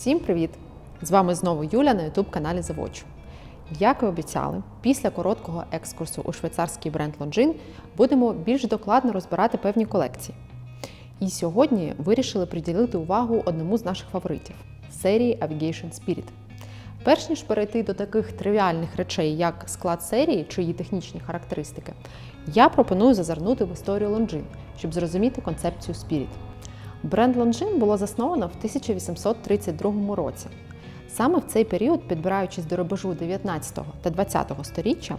Всім привіт! З вами знову Юля на youtube каналі Завочу. Як і обіцяли, після короткого екскурсу у швейцарський бренд Longines будемо більш докладно розбирати певні колекції. І сьогодні вирішили приділити увагу одному з наших фаворитів серії Avigation Spirit. Перш ніж перейти до таких тривіальних речей, як склад серії чи її технічні характеристики, я пропоную зазирнути в історію Longines, щоб зрозуміти концепцію Spirit. Бренд Longines було засновано в 1832 році. Саме в цей період, підбираючись до рубежу 19 та 20 століття,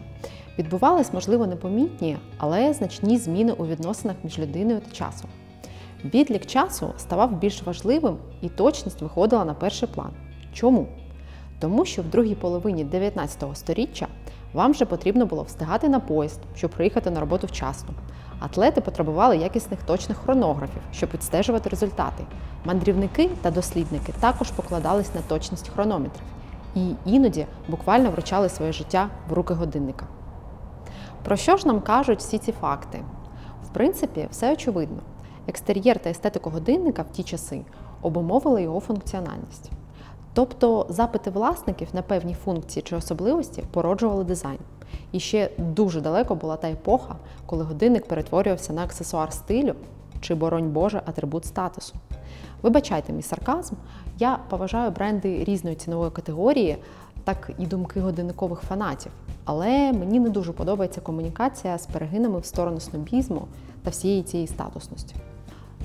відбувались, можливо, непомітні, але значні зміни у відносинах між людиною та часом. Відлік часу ставав більш важливим і точність виходила на перший план. Чому? Тому що в другій половині 19 століття вам вже потрібно було встигати на поїзд, щоб приїхати на роботу вчасно. Атлети потребували якісних точних хронографів, щоб відстежувати результати. Мандрівники та дослідники також покладались на точність хронометрів і іноді буквально вручали своє життя в руки годинника. Про що ж нам кажуть всі ці факти? В принципі, все очевидно. Екстер'єр та естетику годинника в ті часи обумовили його функціональність. Тобто запити власників на певні функції чи особливості породжували дизайн. І ще дуже далеко була та епоха, коли годинник перетворювався на аксесуар стилю чи, боронь Боже, атрибут статусу. Вибачайте мій сарказм, я поважаю бренди різної цінової категорії, так і думки годинникових фанатів. Але мені не дуже подобається комунікація з перегинами в сторону снобізму та всієї цієї статусності.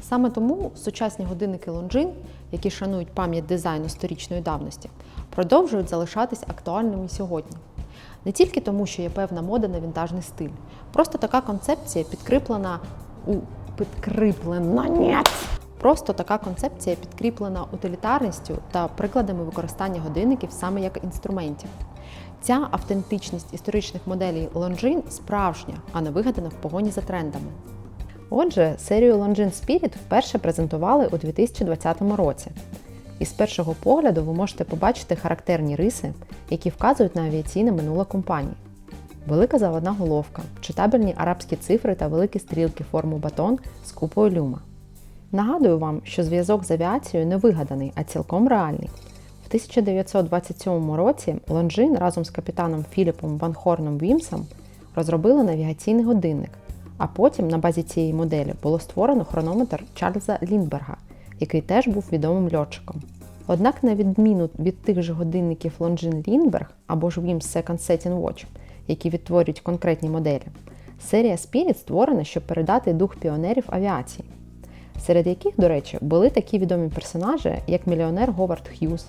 Саме тому сучасні годинники Longines, які шанують пам'ять дизайну сторічної давності, продовжують залишатись актуальними сьогодні. Не тільки тому, що є певна мода на вінтажний стиль, просто така концепція підкріплена у підкріплена нет! Просто така концепція підкріплена утилітарністю та прикладами використання годинників саме як інструментів. Ця автентичність історичних моделей Longines справжня, а не вигадана в погоні за трендами. Отже, серію Longines Spirit вперше презентували у 2020 році. І з першого погляду ви можете побачити характерні риси, які вказують на авіаційне минуле компанії. Велика заводна головка, читабельні арабські цифри та великі стрілки форму батон з купою люма. Нагадую вам, що зв'язок з авіацією не вигаданий, а цілком реальний. В 1927 році Лонжин разом з капітаном Філіпом Ван Хорном Вімсом розробили навігаційний годинник, а потім на базі цієї моделі було створено хронометр Чарльза Ліндберга, який теж був відомим льотчиком. Однак, на відміну від тих же годинників Longines Lindbergh або ж Wims Second Setting Watch, які відтворюють конкретні моделі, серія Spirit створена, щоб передати дух піонерів авіації, серед яких, до речі, були такі відомі персонажі, як мільйонер Говард Х'юз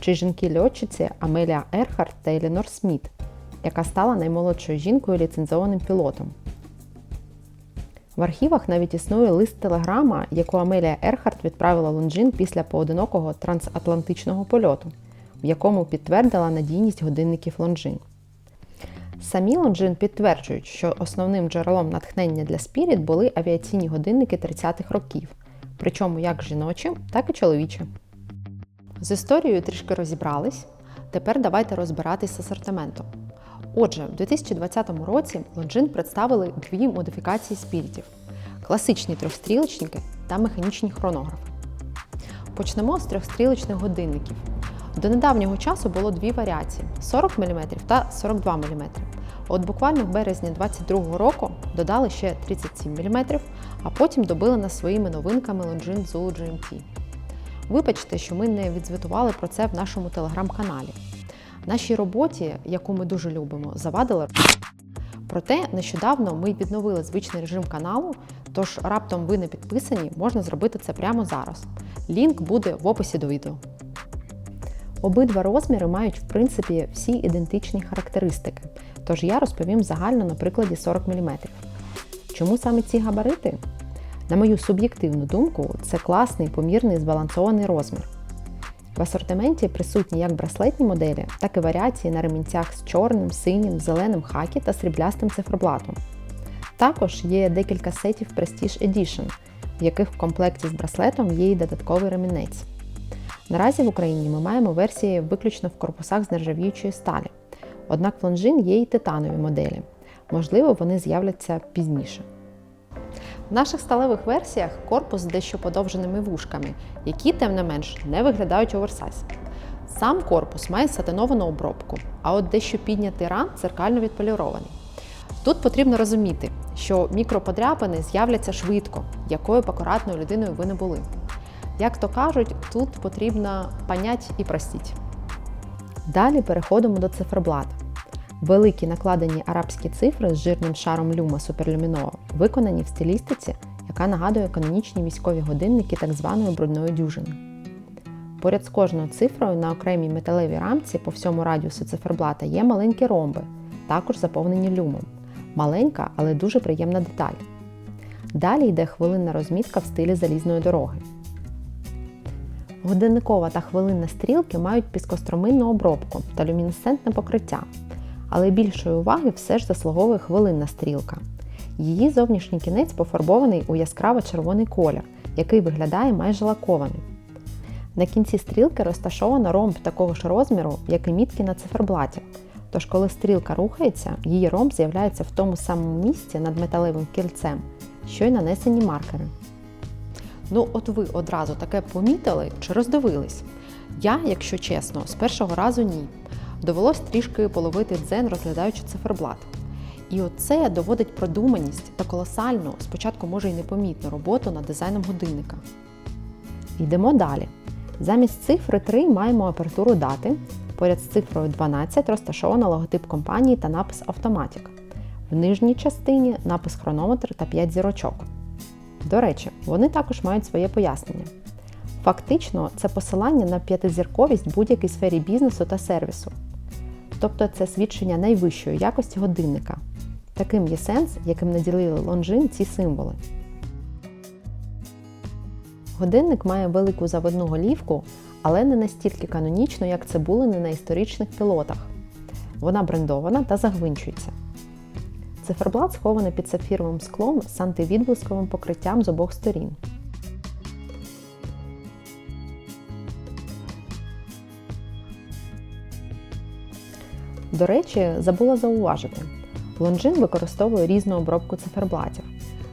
чи жінки-льотчиці Амелія Ерхарт та Елінор Сміт, яка стала наймолодшою жінкою ліцензованим пілотом. В архівах навіть існує лист телеграма, яку Амелія Ерхарт відправила Лонжин після поодинокого трансатлантичного польоту, в якому підтвердила надійність годинників Лонжин. Самі Лонжин підтверджують, що основним джерелом натхнення для Spirit були авіаційні годинники 30-х років, причому як жіночі, так і чоловічі. З історією трішки розібрались. Тепер давайте розбиратись з асортиментом. Отже, в 2020 році Longines представили дві модифікації спірітів класичні трьохстрілочники та механічні хронографи. Почнемо з трьохстрілочних годинників. До недавнього часу було дві варіації 40 мм та 42 мм. От буквально в березні 2022 року додали ще 37 мм, а потім добили нас своїми новинками Longines Zulu GMT. Вибачте, що ми не відзвітували про це в нашому телеграм-каналі. Нашій роботі, яку ми дуже любимо, завадили. Проте нещодавно ми відновили звичний режим каналу, тож раптом ви не підписані, можна зробити це прямо зараз. Лінк буде в описі до відео. Обидва розміри мають, в принципі, всі ідентичні характеристики, тож я розповім загально на прикладі 40 мм. Чому саме ці габарити? На мою суб'єктивну думку, це класний, помірний, збалансований розмір. В асортименті присутні як браслетні моделі, так і варіації на ремінцях з чорним, синім, зеленим хакі та сріблястим циферблатом. Також є декілька сетів Prestige Edition, в яких в комплекті з браслетом є й додатковий ремінець. Наразі в Україні ми маємо версії виключно в корпусах з нержавіючої сталі. Однак в Longines є й титанові моделі. Можливо, вони з'являться пізніше. В наших сталевих версіях корпус з дещо подовженими вушками, які, тим не менш, не виглядають оверсайз. Сам корпус має сатиновану обробку, а от дещо піднятий рант дзеркально відполірований. Тут потрібно розуміти, що мікроподряпини з'являться швидко, якою б акуратною людиною ви не були. Як то кажуть, тут потрібно понять і простіть. Далі переходимо до циферблата. Великі накладені арабські цифри з жирним шаром люма суперлюмінового виконані в стилістиці, яка нагадує канонічні військові годинники так званої брудної дюжини. Поряд з кожною цифрою на окремій металевій рамці по всьому радіусу циферблата є маленькі ромби, також заповнені люмом. Маленька, але дуже приємна деталь. Далі йде хвилинна розмітка в стилі залізної дороги. Годинникова та хвилинна стрілки мають піскостроминну обробку та люмінесцентне покриття, але більшої уваги все ж заслуговує хвилинна стрілка. Її зовнішній кінець пофарбований у яскраво червоний колір, який виглядає майже лакованим. На кінці стрілки розташовано ромб такого ж розміру, як і мітки на циферблаті. Тож, коли стрілка рухається, її ромб з'являється в тому самому місці над металевим кільцем, що й нанесені маркери. Ну, от ви одразу таке помітили чи роздивились? Я, якщо чесно, з першого разу ні. Довелось трішки половити дзен, розглядаючи циферблат. І оце доводить продуманість та колосальну, спочатку може й непомітну роботу над дизайном годинника. Йдемо далі. Замість цифри 3 маємо апертуру дати. Поряд з цифрою 12 розташовано логотип компанії та напис Автоматік. В нижній частині напис хронометр та 5 зірочок. До речі, вони також мають своє пояснення. Фактично, це посилання на п'ятизірковість будь-якій сфері бізнесу та сервісу. Тобто це свідчення найвищої якості годинника. Таким є сенс, яким наділили лонжин ці символи. Годинник має велику заводну голівку, але не настільки канонічно, як це були не на історичних пілотах. Вона брендована та загвинчується. Циферблат схований під сапфіровим склом з антивідблисковим покриттям з обох сторін. До речі, забула зауважити, лонжин використовує різну обробку циферблатів.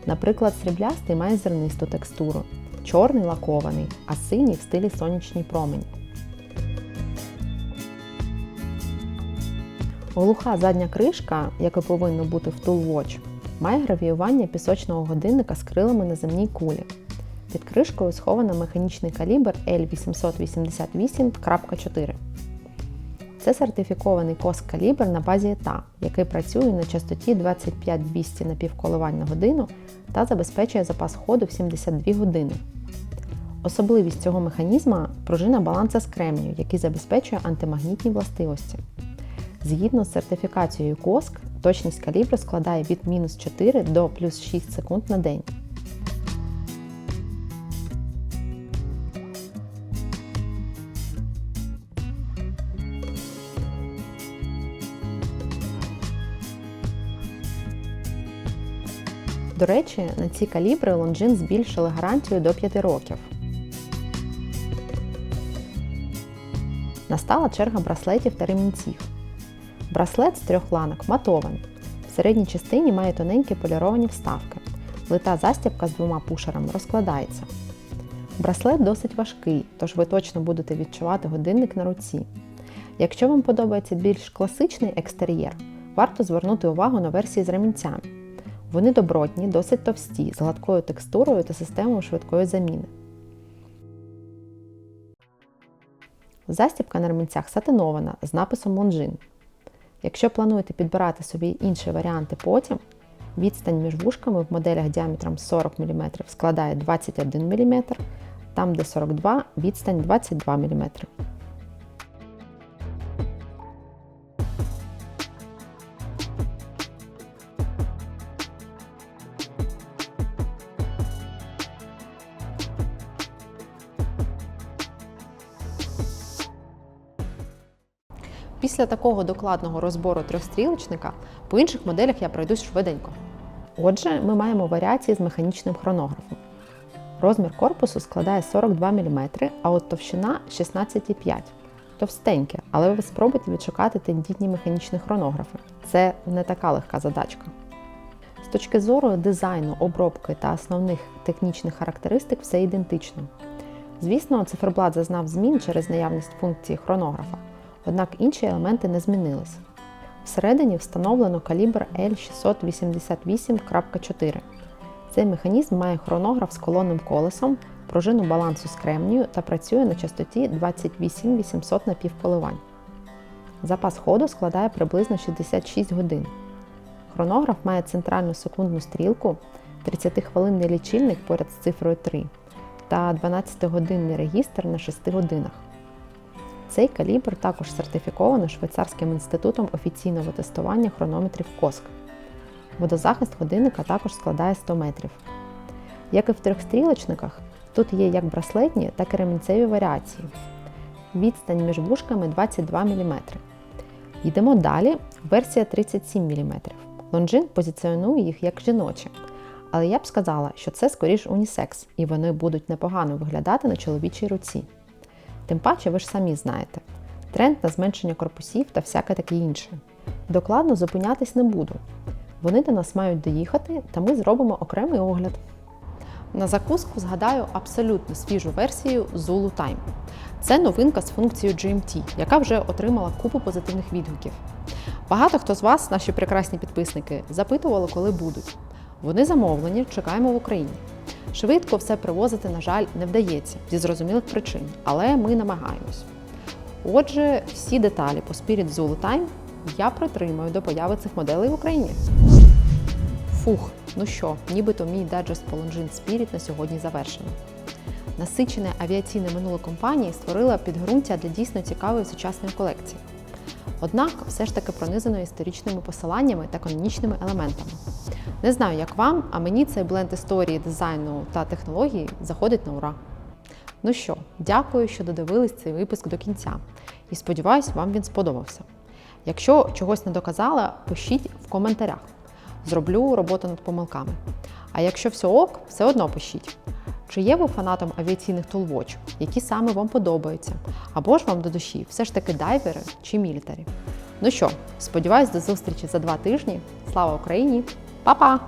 Наприклад, сріблястий має зернисту текстуру, чорний лакований, а синій в стилі сонячний промень. Глуха задня кришка, як і повинно бути в Tool Watch, має гравіювання пісочного годинника з крилами на земній кулі. Під кришкою сховано механічний калібр L888.4. Це сертифікований коск калібр на базі ETA, який працює на частоті 25-200 напівколивань на годину та забезпечує запас ходу в 72 години. Особливість цього механізма пружина баланса з кремнію, який забезпечує антимагнітні властивості. Згідно з сертифікацією КОСК, точність калібру складає від мінус 4 до плюс 6 секунд на день. До речі, на ці калібри Longines збільшили гарантію до 5 років. Настала черга браслетів та ремінців. Браслет з трьох ланок матований. В середній частині має тоненькі поліровані вставки. Лита застібка з двома пушерами розкладається. Браслет досить важкий, тож ви точно будете відчувати годинник на руці. Якщо вам подобається більш класичний екстер'єр, варто звернути увагу на версії з ремінцями. Вони добротні, досить товсті, з гладкою текстурою та системою швидкої заміни. Застібка на ремінцях сатинована з написом Longines. Якщо плануєте підбирати собі інші варіанти потім, відстань між вушками в моделях діаметром 40 мм складає 21 мм, там де 42 відстань 22 мм. Після такого докладного розбору трьохстрілочника по інших моделях я пройдусь швиденько. Отже, ми маємо варіації з механічним хронографом. Розмір корпусу складає 42 мм, а от товщина 16,5 Товстеньке, але ви спробуйте відшукати тендітні механічні хронографи. Це не така легка задачка. З точки зору дизайну, обробки та основних технічних характеристик все ідентично. Звісно, циферблат зазнав змін через наявність функції хронографа, однак інші елементи не змінились. Всередині встановлено калібр L688.4. Цей механізм має хронограф з колонним колесом, пружину балансу з кремнію та працює на частоті 28800 напівколивань. Запас ходу складає приблизно 66 годин. Хронограф має центральну секундну стрілку, 30-хвилинний лічильник поряд з цифрою 3 та 12-годинний регістр на 6 годинах. Цей калібр також сертифіковано Швейцарським інститутом офіційного тестування хронометрів КОСК. Водозахист годинника також складає 100 метрів. Як і в трьохстрілочниках, тут є як браслетні, так і ремінцеві варіації. Відстань між вушками 22 мм. Йдемо далі. Версія 37 мм. Лонжин позиціонує їх як жіночі. Але я б сказала, що це скоріш унісекс, і вони будуть непогано виглядати на чоловічій руці. Тим паче, ви ж самі знаєте, тренд на зменшення корпусів та всяке таке інше. Докладно зупинятись не буду. Вони до нас мають доїхати, та ми зробимо окремий огляд. На закуску згадаю абсолютно свіжу версію Zulu Time. Це новинка з функцією GMT, яка вже отримала купу позитивних відгуків. Багато хто з вас, наші прекрасні підписники, запитували, коли будуть. Вони замовлені, чекаємо в Україні. Швидко все привозити, на жаль, не вдається зі зрозумілих причин, але ми намагаємось. Отже, всі деталі по Spirit Zulu Time я притримаю до появи цих моделей в Україні. Фух, ну що, нібито мій Digest по Longines Spirit на сьогодні завершено. Насичене авіаційне минуле компанії створило підґрунтя для дійсно цікавої сучасної колекції. Однак все ж таки пронизано історичними посиланнями та канонічними елементами. Не знаю, як вам, а мені цей бленд історії, дизайну та технології заходить на ура. Ну що, дякую, що додивились цей випуск до кінця. І сподіваюсь, вам він сподобався. Якщо чогось не доказала, пишіть в коментарях. Зроблю роботу над помилками. А якщо все ок, все одно пишіть. Чи є ви фанатом авіаційних тулвоч, які саме вам подобаються? Або ж вам до душі все ж таки дайвери чи мілітарі? Ну що, сподіваюсь, до зустрічі за два тижні. Слава Україні! 拜拜。